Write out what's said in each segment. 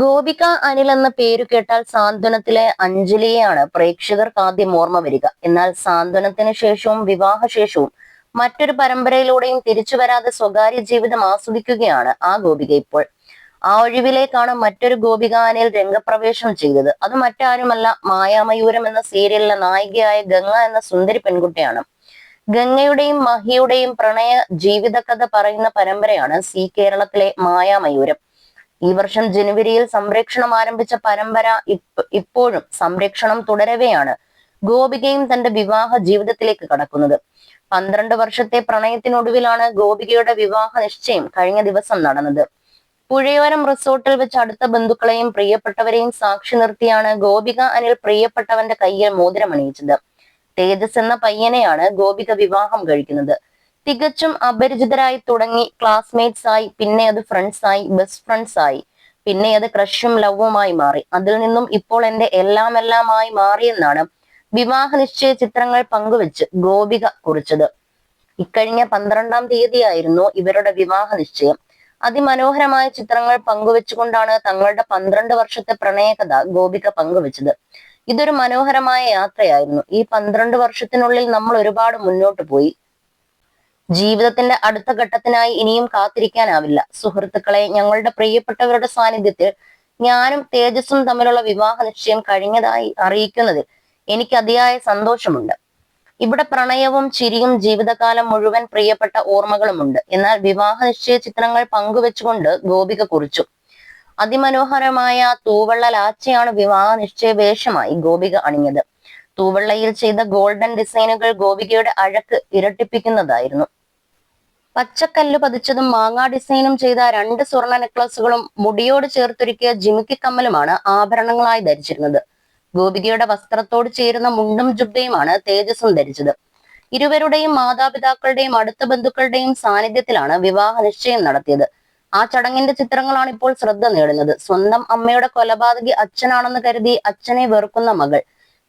ഗോപിക അനിൽ എന്ന പേരു കേട്ടാൽ സാന്ത്വനത്തിലെ അഞ്ജലിയെയാണ് പ്രേക്ഷകർക്ക് ആദ്യം ഓർമ്മ വരിക. എന്നാൽ സാന്ത്വനത്തിന് ശേഷവും വിവാഹശേഷവും മറ്റൊരു പരമ്പരയിലൂടെയും തിരിച്ചു വരാതെ സ്വകാര്യ ജീവിതം ആസ്വദിക്കുകയാണ് ആ ഗോപിക ഇപ്പോൾ. ആ ഒഴിവിലേക്കാണ് മറ്റൊരു ഗോപിക അനിൽ രംഗപ്രവേശം ചെയ്തത്. അത് മറ്റാരുമല്ല മായാമയൂരം എന്ന സീരിയലിലെ നായികയായ ഗംഗ എന്ന സുന്ദരി പെൺകുട്ടിയാണ്. ഗംഗയുടെയും മഹിയുടെയും പ്രണയ ജീവിതകഥ പറയുന്ന പരമ്പരയാണ് സി കേരളത്തിലെ മായാമയൂരം. ഈ വർഷം ജനുവരിയിൽ സംരക്ഷണം ആരംഭിച്ച പരമ്പര ഇപ്പോഴും സംരക്ഷണം തുടരവെയാണ് ഗോപികയും തന്റെ വിവാഹ ജീവിതത്തിലേക്ക് കടക്കുന്നത്. പന്ത്രണ്ട് വർഷത്തെ പ്രണയത്തിനൊടുവിലാണ് ഗോപികയുടെ വിവാഹ നിശ്ചയം കഴിഞ്ഞ ദിവസം നടന്നത്. പുഴയോരം റിസോർട്ടിൽ വെച്ച് അടുത്ത ബന്ധുക്കളെയും പ്രിയപ്പെട്ടവരെയും സാക്ഷി നിർത്തിയാണ് ഗോപിക അനിൽ പ്രിയപ്പെട്ടവന്റെ കയ്യിൽ മോതിരമണിയിച്ചത്. തേജസ് എന്ന പയ്യനെയാണ് ഗോപിക വിവാഹം കഴിക്കുന്നത്. തികച്ചും അപരിചിതരായി തുടങ്ങി ക്ലാസ്മേറ്റ്സ് ആയി പിന്നെ അത് ഫ്രണ്ട്സ് ആയി ബെസ്റ്റ് ഫ്രണ്ട്സ് ആയി പിന്നെ അത് ക്രഷും ലവുമായി മാറി. അതിൽ നിന്നും ഇപ്പോൾ എന്റെ എല്ലാം എല്ലാമായി മാറിയെന്നാണ് വിവാഹ നിശ്ചയ ചിത്രങ്ങൾ പങ്കുവെച്ച് ഗോപിക കുറിച്ചത്. ഇക്കഴിഞ്ഞ പന്ത്രണ്ടാം തീയതിയായിരുന്നു ഇവരുടെ വിവാഹ നിശ്ചയം. അതിമനോഹരമായ ചിത്രങ്ങൾ പങ്കുവെച്ചുകൊണ്ടാണ് തങ്ങളുടെ പന്ത്രണ്ട് വർഷത്തെ പ്രണയകഥ ഗോപിക പങ്കുവെച്ചത്. ഇതൊരു മനോഹരമായ യാത്രയായിരുന്നു. ഈ പന്ത്രണ്ട് വർഷത്തിനുള്ളിൽ നമ്മൾ ഒരുപാട് മുന്നോട്ട് പോയി. ജീവിതത്തിന്റെ അടുത്ത ഘട്ടത്തിനായി ഇനിയും കാത്തിരിക്കാനാവില്ല. സുഹൃത്തുക്കളെ ഞങ്ങളുടെ പ്രിയപ്പെട്ടവരുടെ സാന്നിധ്യത്തിൽ ഞാനും തേജസ്സും തമ്മിലുള്ള വിവാഹ നിശ്ചയം കഴിഞ്ഞതായി അറിയിക്കുന്നതിൽ എനിക്ക് അതിയായ സന്തോഷമുണ്ട്. ഇവിടെ പ്രണയവും ചിരിയും ജീവിതകാലം മുഴുവൻ പ്രിയപ്പെട്ട ഓർമ്മകളുമുണ്ട്. എന്നാൽ വിവാഹ നിശ്ചയ ചിത്രങ്ങൾ പങ്കുവെച്ചുകൊണ്ട് ഗോപിക കുറിച്ചു. അതിമനോഹരമായ തൂവള്ള ലാച്ചയാണ് വിവാഹ നിശ്ചയ വേഷമായി ഗോപിക അണിഞ്ഞത്. തൂവള്ളയിൽ ചെയ്ത ഗോൾഡൻ ഡിസൈനുകൾ ഗോപികയുടെ അഴക്ക് ഇരട്ടിപ്പിക്കുന്നതായിരുന്നു. പച്ചക്കല്ല് പതിച്ചതും മാങ്ങാ ഡിസൈനും ചെയ്ത രണ്ട് സ്വർണ നെക്ലസുകളും മുടിയോട് ചേർത്തൊരുക്കിയ ജിമിക്കി കമ്മലുമാണ് ആഭരണങ്ങളായി ധരിച്ചിരുന്നത്. ഗോപികയുടെ വസ്ത്രത്തോട് ചേരുന്ന മുണ്ടും ജുബ്ബയുമാണ് തേജസ്സും ധരിച്ചത്. ഇരുവരുടെയും മാതാപിതാക്കളുടെയും അടുത്ത ബന്ധുക്കളുടെയും സാന്നിധ്യത്തിലാണ് വിവാഹ നിശ്ചയം നടത്തിയത്. ആ ചടങ്ങിന്റെ ചിത്രങ്ങളാണ് ഇപ്പോൾ ശ്രദ്ധ നേടുന്നത്. സ്വന്തം അമ്മയുടെ കൊലപാതകി അച്ഛനാണെന്ന് കരുതി അച്ഛനെ വെറുക്കുന്ന മകൾ.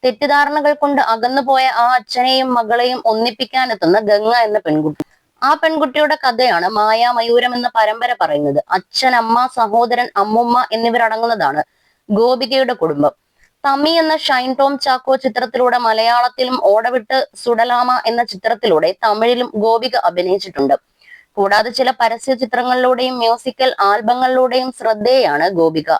തെറ്റിദ്ധാരണകൾ കൊണ്ട് അകന്നുപോയ ആ അച്ഛനെയും മകളെയും ഒന്നിപ്പിക്കാനെത്തുന്ന ഗംഗ എന്ന പെൺകുട്ടി. ആ പെൺകുട്ടിയുടെ കഥയാണ് മായാമയൂരം എന്ന പരമ്പര പറയുന്നത്. അച്ഛൻ അമ്മ സഹോദരൻ അമ്മുമ്മ എന്നിവരടങ്ങുന്നതാണ് ഗോപികയുടെ കുടുംബം. തമ്മി എന്ന ഷൈൻ ടോം ചാക്കോ ചിത്രത്തിലൂടെ മലയാളത്തിലും ഓടവിട്ട് സുഡലാമ എന്ന ചിത്രത്തിലൂടെ തമിഴിലും ഗോപിക അഭിനയിച്ചിട്ടുണ്ട്. കൂടാതെ ചില പരസ്യ ചിത്രങ്ങളിലൂടെയും മ്യൂസിക്കൽ ആൽബങ്ങളിലൂടെയും ശ്രദ്ധേയാണ് ഗോപിക.